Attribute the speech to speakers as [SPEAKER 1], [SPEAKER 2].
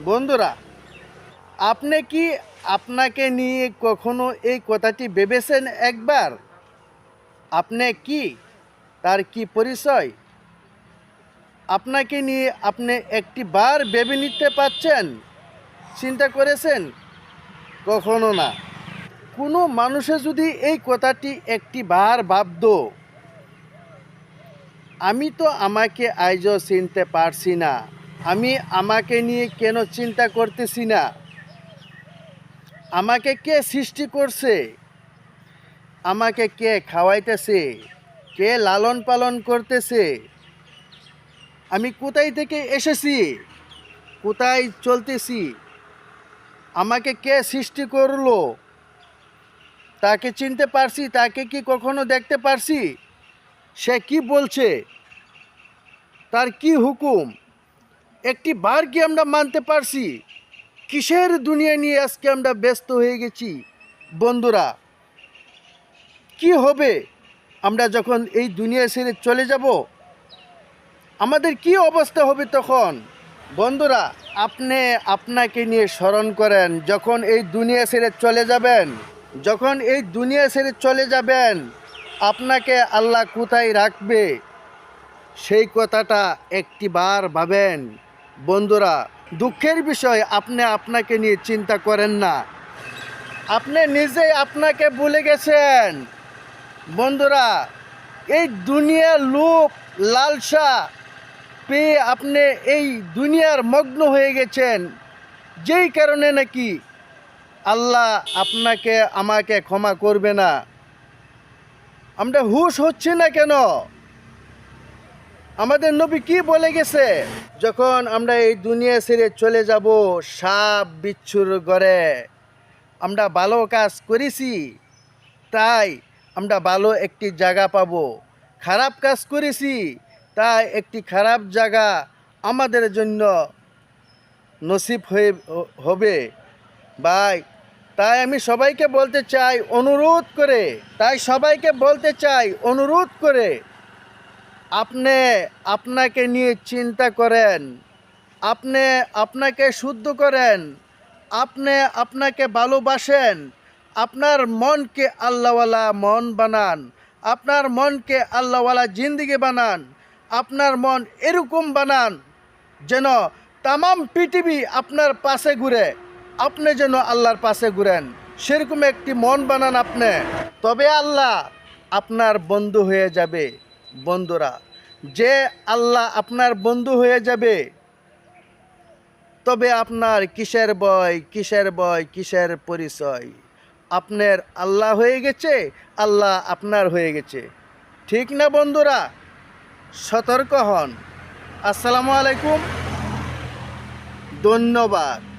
[SPEAKER 1] বন্ধুরা, আপনি কি আপনাকে নিয়ে কখনো এই কথাটি ভেবেছেন একবার? আপনি কি? তার কি পরিচয়? আপনাকে নিয়ে আপনি একটি বার ভেবে নিতে পাচ্ছেন চিন্তা করেছেন? কখনো না। কোনো মানুষে যদি এই কথাটি একটি বার ভাবত, আমি তো আমাকে আজও চিনতে পারছি না। আমি আমাকে নিয়ে কেন চিন্তা করতেছি না? আমাকে কে সৃষ্টি করছে? আমাকে কে খাওয়াইতেছে? কে লালন পালন করতেছে? আমি কোথায় থেকে এসেছি? কোথায় চলতেছি? আমাকে কে সৃষ্টি করল? তাকে চিনতে পারছি, তাকে কি কখনো দেখতে পারছি? সে কি বলছে? তার কি হুকুম? একটি বার কি আমরা মানতে পারছি? কিসের দুনিয়া নিয়ে আজকে আমরা ব্যস্ত হয়ে গেছি? বন্ধুরা, কি হবে? আমরা যখন এই দুনিয়া ছেড়ে চলে যাব, আমাদের কি অবস্থা হবে তখন? বন্ধুরা, আপনি আপনাকে নিয়ে স্মরণ করেন, যখন এই দুনিয়া ছেড়ে চলে যাবেন, যখন এই দুনিয়া ছেড়ে চলে যাবেন, আপনাকে আল্লাহ কোথায় রাখবে? সেই কথাটা একটিবার ভাবেন। বন্ধুরা, দুঃখের বিষয়, আপনি আপনাকে নিয়ে চিন্তা করেন না। আপনি নিজেই আপনাকে ভুলে গেছেন। বন্ধুরা, এই দুনিয়ার লোভ, লালসা পেয়ে আপনি এই দুনিয়ার মগ্ন হয়ে গেছেন। যেই কারণে নাকি আল্লাহ আপনাকে, আমাকে ক্ষমা করবে না। আমরা হুশ হচ্ছে না কেন? আমাদের নবী কি বলে গেছে? যখন আমরা এই দুনিয়া ছেড়ে চলে যাব, সাপ বিচ্ছুর ঘরে, আমরা ভালো কাজ করেছি, তাই আমরা ভালো একটি জায়গা পাবো। খারাপ কাজ করেছি, তাই একটি খারাপ জায়গা আমাদের জন্য নসিব হয়ে, হবে। ভাই, তাই আমি সবাইকে বলতে চাই, অনুরোধ করে, তাই সবাইকে বলতে চাই, অনুরোধ করে আপনি আপনাকে নিয়ে চিন্তা করেন। আপনি আপনাকে শুদ্ধ করেন। আপনি আপনাকে ভালোবাসেন। আপনার মনকে আল্লাহওয়ালা মন বানান। আপনার মনকে আল্লাহওয়ালা জিন্দিগি বানান। আপনার মন এরকম বানান যেন তামাম পৃথিবী আপনার পাশে ঘুরে। আপনি যেন আল্লাহর পাশে ঘুরেন। সেরকম একটি মন বানান আপনি। তবে আল্লাহ আপনার বন্ধু হয়ে যাবে। বন্ধুরা, যে আল্লাহ আপনার বন্ধু হয়ে যাবে, তবে আপনার কিসের বয় কিসের বয় কিসের পরিচয়? আপনার আল্লাহ হয়ে গেছে, আল্লাহ আপনার হয়ে গেছে। ঠিক না বন্ধুরা? সতর্ক হন। আসসালামু আলাইকুম। ধন্যবাদ।